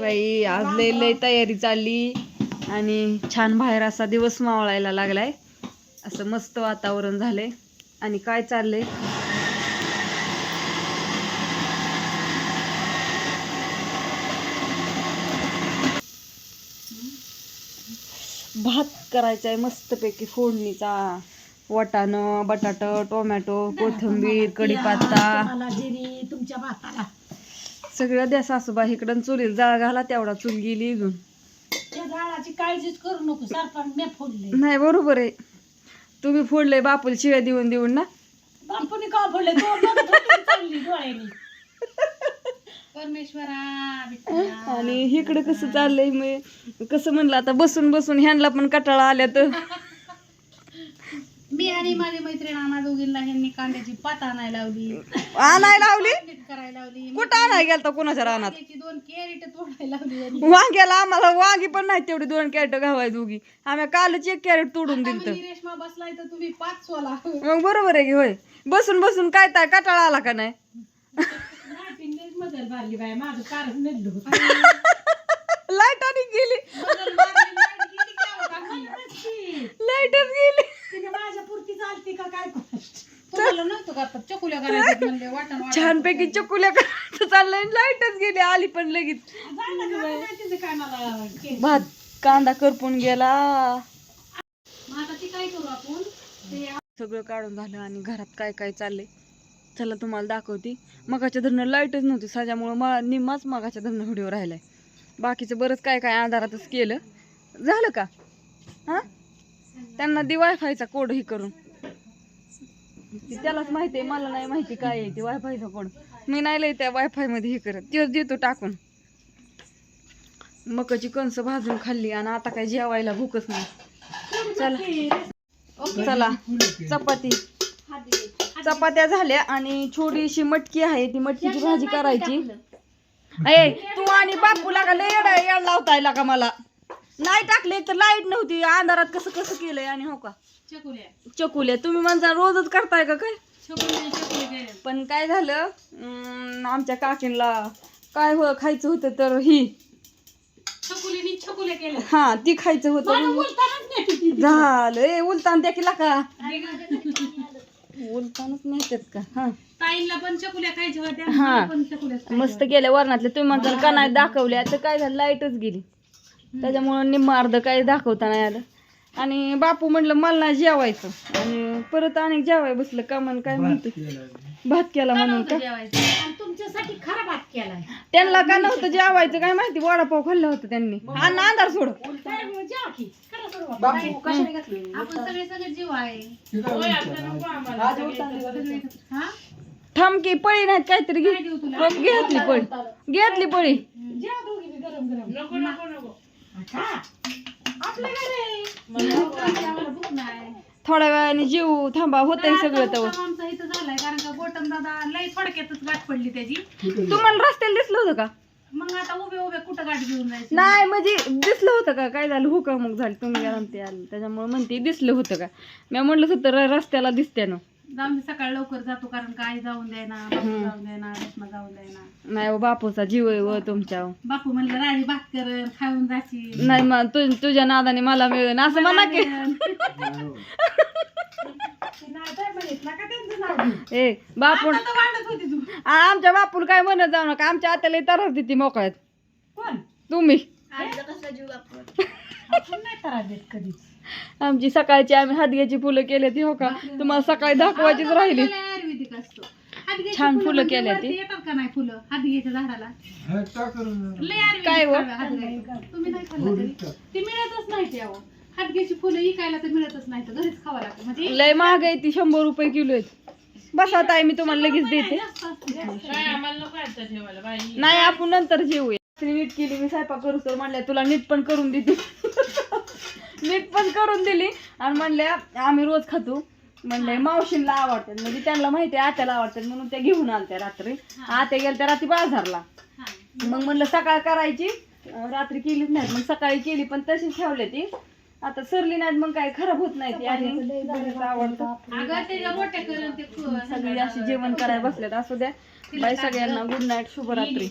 बाई आज लय लय तयारी चालली. आणि छान बाहेर असा दिवस मावळायला लागलाय. असं मस्त वातावरण झालंय. आणि काय चाललंय? भात करायचा आहे मस्तपैकी फोडणीचा. वाटाणं बटाट टोमॅटो कोथिंबीर कढीपत्ता. तुमच्या भाताला. सगळं द्या सासूबा इकडं चुलील जाळ घाला तेवढा चूल गेली त्या झाडाची काळजीच करू नको सरपण मी फोडले. नाही बरोबर आहे. तुम्ही फोडले बापूला शिव्या देऊन देऊन ना. बापूने का फोडले? तो बघत होती चालली डोळ्यानी. परमेश्वरा आणि इकडं कसं चाललंय मी? कसं म्हणलं आता बसून बसून ह्यांना पण कटाळा आल्या तर. मी आणि माझी मैत्रीण आम्हा दोघींना ह्यांनी कांद्याची पात आणायला लावली. आणाय लावली? करायला लावली कुठं आणाय गेलता कोणाच्या रानात? कांद्याची दोन कॅरेट तोडायला लावली यांनी. वांग्याला आम्हाला वांगी पण नाही तेवढी दोन कॅरेट घावाय दोघी आम्ही कालच एक कॅरेट तोडून आता दिलं म्हणजे रेशमा बसलाय तर तुम्ही पाच सोला. मग बरोबर आहे की होय? बसून बसून काय काय कटाळा आला का नाही? रायटिंग लईच मजल मारली बाय माझं कारच नेलं लाइट आणि गेली मजल मारली, लाइट गेली केव्हा का नाही? लाईटच गेली तिने माझ्या पुरती चालती का काय कोणास? तुम्हाला नव्हतं का आता चकुल्या करायचं म्हणले वाटण वाटण. छानपैकी चकुल्या करायचं चाललंय लाईटच गेली आली पण लगेच. काय मला. भात कांदा करपून गेला. मग आता ती काय करू आपण? ते सगळं काढून झालं आणि घरात काय काय चाललंय? चला तुम्हाला दाखवते. मगाच्या धरणं लाईटच नव्हती साच्यामुळं मला निम्माच मगाच्या धरणं व्हिडिओ राहिलाय. बाकीचं बरंच काय काय अंधारातच केलं. झालं का? हां? त्यांना दे वायफायचा कोड ही करून. ती त्यालाच माहिती आहे मला नाही माहिती काय आहे ते वायफायचा कोड मी नाही लय त्या वायफायमध्ये हे करत. तेच देतो टाकून. मकाची कणस भाजून खाल्ली आणि आता काय जेवायला भूकच नाही. चला. चला. चपाती. चपात्या झाल्या आणि छोटीशी मटकी आहे ती मटकीची भाजी करायची. तू आणि बापू लागा लय येड लावताय का मला. नाही टाकले तर लाइट नव्हती. अंधारात कसं कसं केलंय आणि हो का? चकुल्या चकुल्या तुम्ही म्हणता रोजच करताय का काय? चकुल्या चकुल्या केल्या. पण काय झालं? अं, आमच्या काकींला काय हो खायचं होतं तर ही. चकुलीनी चकुल्या केल्या. हा ती खायचं मला होतं बोलतानाच नाही ती. झालं. ए उलतान त्या किला का उलतानच नेतात का? हा. ताईंला पण चकुल्या खायच्या होत्या हा. मला पण चकुल्या मस्त गेल्या वरणातले तुम्ही म्हणता का नाही दाखवल्या. तर काय झालं? लाईटच गेली. त्याच्यामुळं निम्म अर्ध काही दाखवता नाही आलं. आणि बापू म्हणलं मला नाही जेवायचं. आणि परत आणि जेवाय बसलं का म्हण काय म्हणतो? भात केला म्हणून का? तुमच्यासाठी खरा भात केलाय. त्यांना का नव्हतं जेवायचं काय माहिती? वडापाव खाल्लं होतं त्यांनी. आणि अंधार सोड आपण. आपण सगळे सगळे जीव आहे हा? थांब की पळी नाहीत काहीतरी घे. घेतली पळी. घेतली पळी. जेवा दोघी बी गरम गरम. नको नको नको आपलं घरी आम्हाला भूक नाही थोड्या वेळाने जीव थांबा होतंय सगळं तर मुक्काम आमचा इथं झालाय कारण का गोटम दादा लय थोडक्यातच गाठ पडली त्याची. तुम्हाला रस्त्याला दिसलं होतं का? मग आता उभे उभे कुठं गाठ घेऊन जायचं? नाही म्हणजे दिसलं होतं का? काय झालं? हुकामुक झाली. तुम्ही आलं. त्याच्यामुळे म्हणते दिसलं होतं का? मी म्हणलं होतं र- रस्त्याला दिसते ना. जाऊन दे, सकाळी लवकर जातो कारण का आई जाऊन द्यायना बापू जाऊन द्यायना रेश्मा जाऊन द्यायना नाही हो, बापूचा जीव आहे व तुमच्या. बापू म्हणलं राजी भात कर खाऊन जाशील. नाही मग तु तुझ्या नादाने मला मिळेल असं म्हणा की? ए बापून आता तर भांडत होती तू. आ- आमच्या बापूला काय म्हणत जाऊ नका आमच्या आत्याला त्रास देते मोकळ्यात. कोण? तुम्ही. आपण नाही त्रास देत कधी आमची सकाळची आम्ही हादग्याची फुलं केली ती हो का? तुम्हाला सकाळी दाखवायचीच राहिली. आयुर्वेदिक असतो. हातगेची छान फुलं म्हणजे केल्या वरती ती. येतात का नाही फुलं? हातगेच्या झाडाला. लय आयुर्वेदिक काय हो? खाल्लं हातगेचं. तुम्ही नाही खाल्लं तरी. ती मिळतच नाही ते अहो. हातगेची फुलं इकायला तर मिळतच नाही तर घरीच खावं लागतं. म्हणजे लय महाग आहे ती शंभर रुपये किलो आहेत. बसा ताई मी तुम्हाला लगेच देते. जास्त असते नाही आपण नंतर जेवूया. रात्री नीट केली मी स्वयंपाक करू तर म्हणल्या तुला नीट पण करून देते नीट पण करून दिली आणि म्हणल्या आम्ही रोज खातो. म्हणले मावशींना आवडतात. म्हणजे त्यांना माहिती आहे आत्याला आवडतात म्हणून त्या घेऊन आलत्या रात्री. आत्या गेल्या त्या रात्री बाजारला. हा. मग म्हणलं सकाळ करायची. रात्री केलीच नाही मग सकाळी केली पण तशीच ठेवली ती. आता सरली नाहीत मग काय खराब होत नाही ती आणि बरंच आवडतं. सगळी अशी जेवण करायला बसल्यात. असू द्या. बाई सगळ्यांना गुड नाईट शुभरात्री.